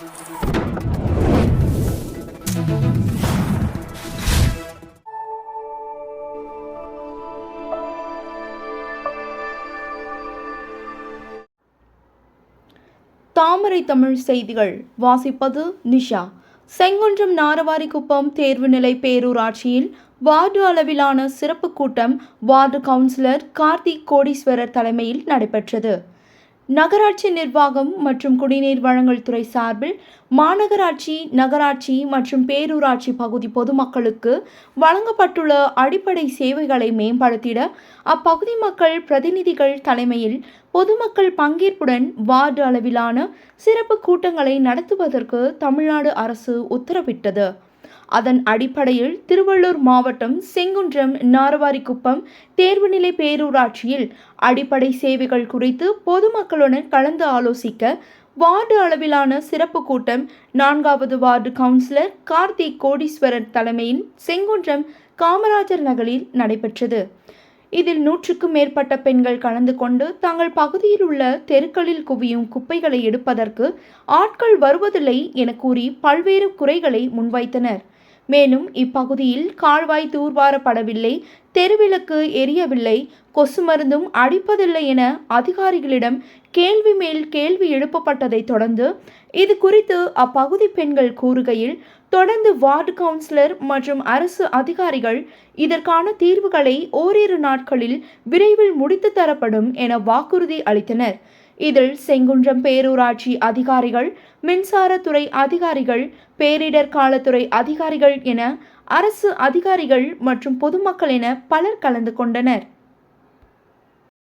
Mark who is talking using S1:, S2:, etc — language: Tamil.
S1: தாமரை தமிழ் செய்திகள். வாசிப்பது நிஷா. செங்குன்றம் நாரவாரிக்குப்பம் தேர்வு நிலை பேரூராட்சியில் வார்டு அளவிலான சிறப்பு கூட்டம் வார்டு கவுன்சிலர் கார்த்திக் கோடீஸ்வரர் தலைமையில் நடைபெற்றது. நகராட்சி நிர்வாகம் மற்றும் குடிநீர் வழங்கல் துறை சார்பில் மாநகராட்சி நகராட்சி மற்றும் பேரூராட்சி பகுதி பொதுமக்களுக்கு வழங்கப்பட்டுள்ள அடிப்படை சேவைகளை மேம்படுத்திட அப்பகுதி மக்கள் பிரதிநிதிகள் தலைமையில் பொதுமக்கள் பங்கேற்புடன் வார்டு அளவிலான சிறப்பு கூட்டங்களை நடத்துவதற்கு தமிழ்நாடு அரசு உத்தரவிட்டது. அதன் அடிப்படையில் திருவள்ளூர் மாவட்டம் செங்குன்றம் நாரவாரிக்குப்பம் தேர்வுநிலை பேரூராட்சியில் அடிப்படை சேவைகள் குறித்து பொதுமக்களுடன் கலந்து ஆலோசிக்க வார்டு அளவிலான சிறப்பு கூட்டம் நான்காவது வார்டு கவுன்சிலர் கார்த்திக் கோடீஸ்வரர் தலைமையில் செங்குன்றம் காமராஜர் நகரில் நடைபெற்றது. இதில் நூற்றுக்கும் மேற்பட்ட பெண்கள் கலந்து கொண்டு தங்கள் பகுதியில் உள்ள தெருக்களில் குவியும் குப்பைகளை எடுப்பதற்கு ஆட்கள் வருவதில்லை என கூறி பல்வேறு குறைகளை முன்வைத்தனர். மேலும் இப்பகுதியில் கால்வாய் தூர்வாரப்படவில்லை தெருவிளக்கு எரியவில்லை கொசு மருந்தும் அடிப்பதில்லை என அதிகாரிகளிடம் கேள்வி மேல் கேள்வி எழுப்பப்பட்டதைத் தொடர்ந்து இது குறித்து அப்பகுதி பெண்கள் கூறுகையில் தொடர்ந்து வார்டு கவுன்சிலர் மற்றும் அரசு அதிகாரிகள் இதற்கான தீர்வுகளை ஓரிரு நாட்களில் விரைவில் முடித்து தரப்படும் என வாக்குறுதி அளித்தனர். இதில் செங்குன்றம் பேரூராட்சி அதிகாரிகள் மின்சாரத்துறை அதிகாரிகள் பேரிடர் காலத்துறை அதிகாரிகள் என அரசு அதிகாரிகள் மற்றும் பொதுமக்கள் என பலர் கலந்து கொண்டனர்.